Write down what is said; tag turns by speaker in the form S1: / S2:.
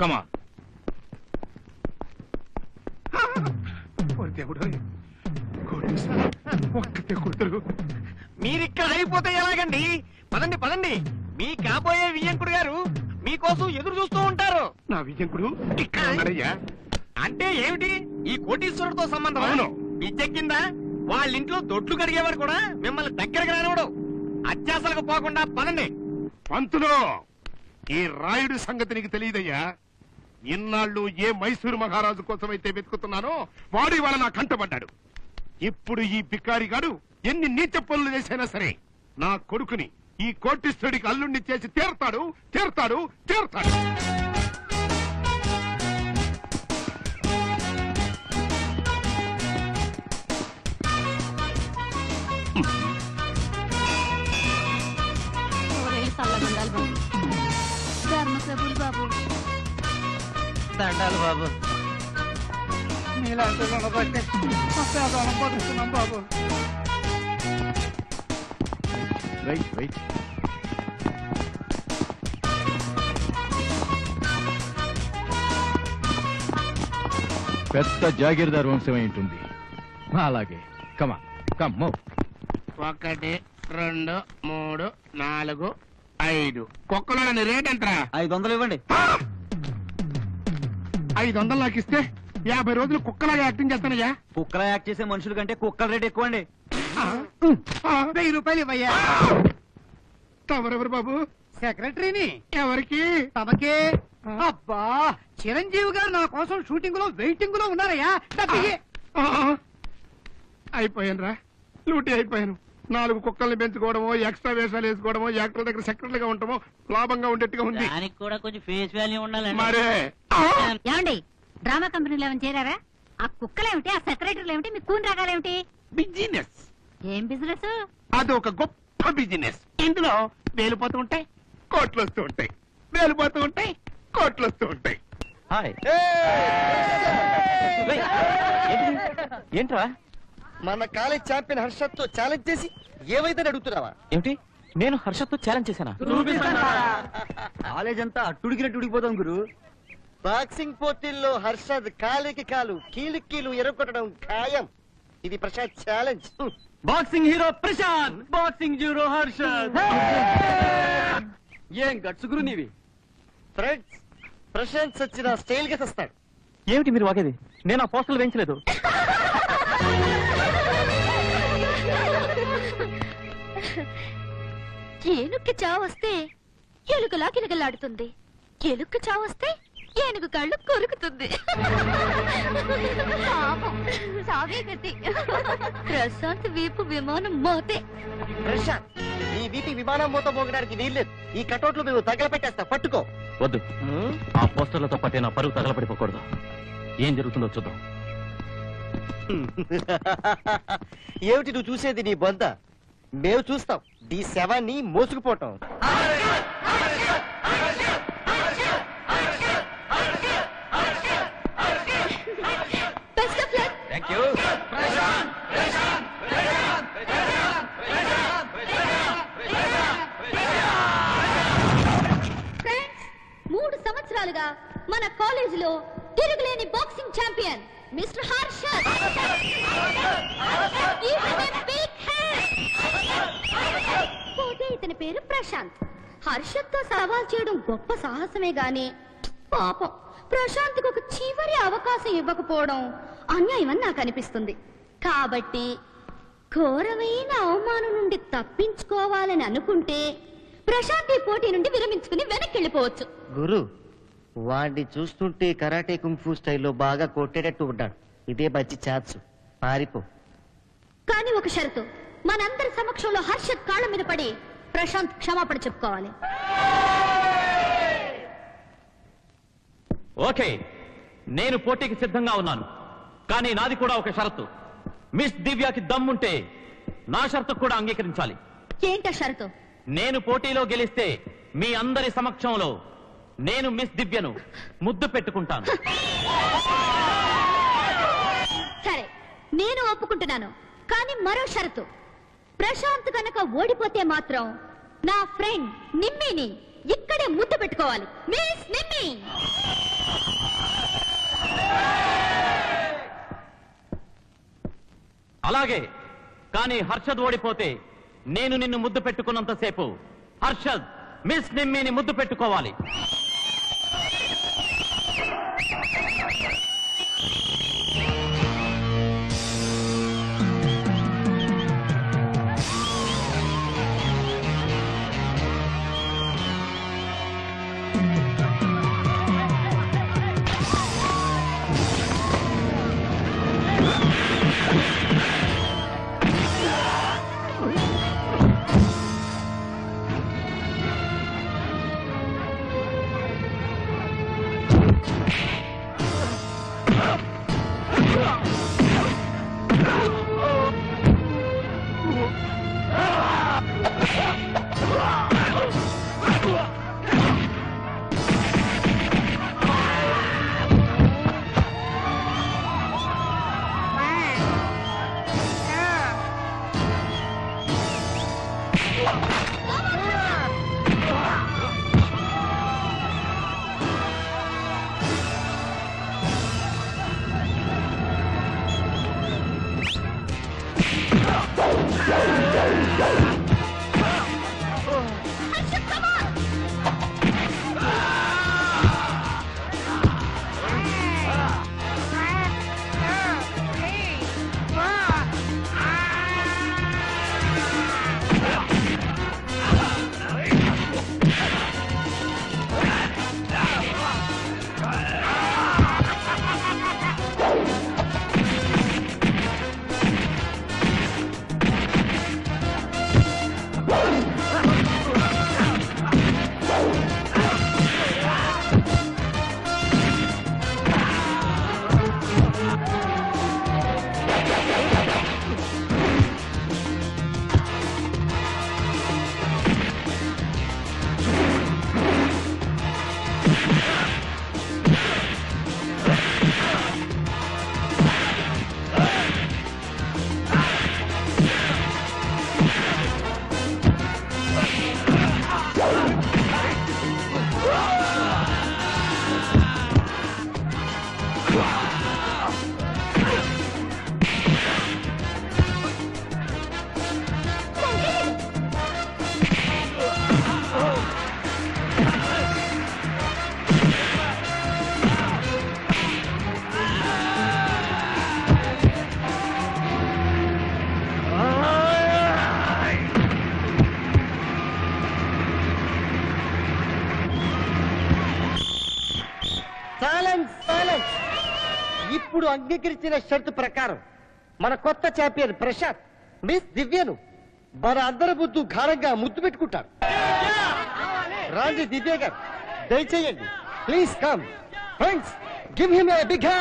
S1: కమా
S2: దేవుడు కూతురు.
S3: మీరిక్కడ అయిపోతే ఎలాగండి? పదండి పదండి. మీ కాబోయే వియ్యంకుడు గారు మీకోసం ఎదురు చూస్తూ ఉంటారు.
S2: నా విజయంకుడు ఉన్నాడయ్యా.
S3: అంటే ఏమిటి? ఈ కోటీశ్వరుడితో సంబంధం
S2: అవును.
S3: పిచ్చెక్కిందా వాళ్ళ ఇంట్లో దొడ్లు కడిగేవారు కూడా మిమ్మల్ని దగ్గరకు రానివ్వడు. అత్యాసలకు పోకుండా పదండి.
S2: పంతులు ఈ రాయుడి సంగతి నీకు తెలియదయ్యా. ఇన్నాళ్ళు ఏ మైసూరు మహారాజు కోసమైతే వెతుకుతున్నానో వాడు ఇవాళ నా కంటపడ్డాడు. ఇప్పుడు ఈ బికారి గాడు ఎన్ని నీచ పనులు చేసైనా సరే నా కొడుకుని ఈ కోటిస్తుడికి అల్లుణ్ణి చేసి తీరతాడు తీరతాడు తీరతాడు.
S4: బాబు.
S3: దండాలు బాబు.
S5: మీలాంటి బట్టి పేదవాళ్ళం బతుకుతున్నాం బాబు.
S1: Right right. పెద్ద జాగీర్దార్ వంశం ఉంటుంది. అలాగే. కమా కమ్ మో
S2: ఒకటి రెండు మూడు నాలుగు ఐదు. కుక్కలో రేట్ ఎంతరా?
S5: ఐదు వందలు ఇవ్వండి.
S2: ఐదు వందలు నాకు ఇస్తే యాభై రోజులు కుక్కలాగా యాక్టింగ్ చేస్తానయ్యా.
S5: కుక్కల యాక్ట్ చేసే మనుషుల కంటే కుక్కల రేట్ ఎక్కువ అండి
S2: వెయ్యి రూపాయలు ఇవ్వయ్యా. తమరెవరు బాబు?
S6: సెక్రటరీని.
S2: ఎవరికి?
S6: తమకే. అబ్బా చిరంజీవి గారు నా కోసం షూటింగ్లో వెయిటింగ్లో ఉన్నారయ్యా.
S2: అయిపోయాను రా లూటీ అయిపోయాను. నాలుగు కుక్కల్ని పెంచుకోవడమో ఎక్స్ట్రా వేషాలు వేసుకోవడమో యాక్టర్ల దగ్గర సెక్రటరీగా ఉండటమో లాభంగా ఉండేట్టుగా ఉంది.
S7: దానికి కూడా కొంచెం ఫేస్ వాల్యూ ఉండాలండి.
S2: మరే.
S4: ఏమండి డ్రామా కంపెనీలో ఏమైనా చేరారా? ఆ కుక్కలేమిటి ఆ సెక్రటరీలు ఏమిటి మీ కూని రాగాలేమిటి?
S2: బిజినెస్.
S4: ఏం బిజినెస్?
S2: అది ఒక గొప్ప బిజినెస్. ఇందులో వేలిపోతూ ఉంటాయి కోట్లు వస్తూ ఉంటాయి. వేలిపోతూ ఉంటాయి కోట్లు వస్తూ ఉంటాయి.
S5: హాయ్. ఏంట్రా?
S3: మన కాలేజ్ ఛాంపియన్ హర్షత్తో ఛాలెంజ్ చేసి ఏమైతే అడుగుతున్నావా?
S5: ఏమిటి? నేను హర్షత్తో ఛాలెంజ్ చేశానా? కాలేజ్ అంతా అట్టుడికినట్టు ఉడికిపోతాం గురు.
S3: బాక్సింగ్ పోటీల్లో హర్షద్ కాలికి కాలు కీలు కీలు ఎరగొట్టడం ఖాయం. ఇది Prashanth challenge
S5: boxing hero Prashanth boxing hero Harshad. ఏం గట్స్ గురు నీవి?
S3: ఫ్రెండ్స్ ప్రశాంత్ సచిన స్టైల్గా తెస్తాడు
S5: ఏమిటి మీరు వాగేది? నేను ఆ పోస్టర్లు వేయించలేదు.
S4: ఏనుక్కి చావస్తే ఎలుకలా కిలకలాడుతుంది ఎలుక్కి చావస్తే ఏనుగు కళ్ళు కొరుకుతుంది. ప్రశాంత్ వీపు విమానం మోతే.
S3: ప్రశాంత్ ఈ వీటి విమానం మూత మోగడానికి వీల్లేదు. ఈ కటౌట్లు మేము తగలపెట్టేస్తా. పట్టుకో.
S5: వద్దు. ఆ పోస్టర్లతో పట్టే నా పరువు తగలపడిపోకూడదు ఏం జరుగుతుందో చూద్దాం.
S3: ఏమిటి నువ్వు చూసేది నీ బొంద? మేము చూస్తాం. ఈ శవాన్ని మోసుకుపోవటం.
S4: మూడు సంవత్సరాలుగా మన కాలేజీలో తిరుగులేని బాక్సింగ్ ఛాంపియన్ మిస్టర్ హర్షద్ పోతే ఇతని పేరు ప్రశాంత్. హర్షద్తో సవాల్ చేయడం గొప్ప సాహసమే గాని పాపం. ప్రశాంత్ ఒక చివరి అవకాశం ఇవ్వకపోవడం అన్యాయమని నాకు అనిపిస్తుంది. కాబట్టి ఘోరమైన అవమానం నుండి తప్పించుకోవాలని అనుకుంటే ప్రశాంత్ ఈ పోటీ నుండి విరమించుకుని వెనక్కి వెళ్ళిపోవచ్చు
S3: గురు వాడిని చూస్తుంటే కరాటే కుంఫు స్టైల్లో బాగా కొట్టేటట్టు ఉన్నాడు. ఇదే మంచి ఛాన్స్. పారిపో.
S4: కానీ ఒక షరతు. మనందరి సమక్షంలో హర్షద్ కాళ్ళ మీద పడి ప్రశాంత్ క్షమాపణ చెప్పుకోవాలి.
S5: ఓకే నేను పోటీకి సిద్ధంగా ఉన్నాను. కానీ నాది కూడా ఒక షరతు. మిస్ దివ్యకి దమ్ముంటే నా షరతు కూడా అంగీకరించాలి.
S4: ఏంట షరతు?
S5: నేను పోటీలో గెలిస్తే మీ అందరి సమక్షంలో నేను మిస్ దివ్యను ముద్దు పెట్టుకుంటాను.
S4: సరే నేను ఒప్పుకుంటున్నాను. కానీ మరో షరతు. ప్రశాంత్ కనుక ఓడిపోతే మాత్రం నా ఫ్రెండ్ నిమ్మిని ఇక్కడే ముద్దు పెట్టుకోవాలి. మిస్ నిమ్మి!
S5: అలాగే. కానీ హర్షద్ ఓడిపోతే నేను నిన్ను ముద్దు పెట్టుకున్నంతసేపు హర్షద్ మిస్ నిమ్మిని ముద్దు పెట్టుకోవాలి.
S3: సైలెన్స్ సైలెన్స్ ఇప్పుడు అంగీకరించిన షరతు ప్రకారం మన కొత్త ఛాంపియన్ ప్రశాంత్ మిస్ దివ్యను మన అందరి ముద్దు ఘారంగా ముద్దు పెట్టుకుంటారు రాండి దివ్య గారు దయచేయండి please come friends give him a big hey